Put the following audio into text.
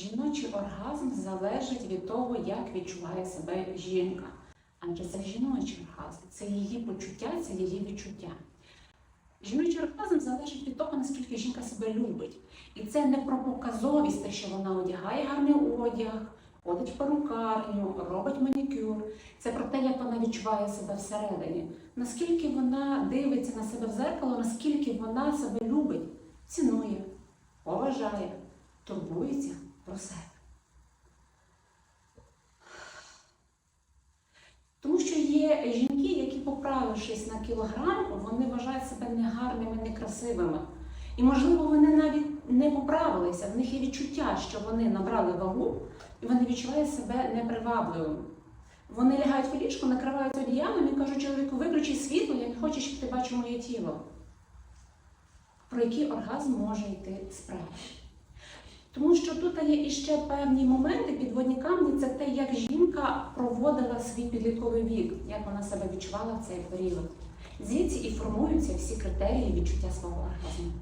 Жіночий оргазм залежить від того, як відчуває себе жінка. Адже це жіночий оргазм, це її почуття, це її відчуття. Жіночий оргазм залежить від того, наскільки жінка себе любить. І це не про показовість, те, що вона одягає гарний одяг, ходить в перукарню, робить манікюр. Це про те, як вона відчуває себе всередині. Наскільки вона дивиться на себе в зеркало, наскільки вона себе любить, цінує, поважає, турбується про себе. Тому що є жінки, які, поправившись на кілограм, вони вважають себе негарними, некрасивими. І, можливо, вони навіть не поправилися. В них є відчуття, що вони набрали вагу, і вони відчувають себе непривабливими. Вони лягають в ліжко, накривають одіялом і кажуть чоловіку, виключи світло, я не хочу, щоб ти бачив моє тіло. Про який оргазм може йти справа? Тому що тут є іще певні моменти підводні камні, це те, як жінка проводила свій підлітковий вік, як вона себе відчувала в цей період. Звідси і формуються всі критерії відчуття свого оргазму.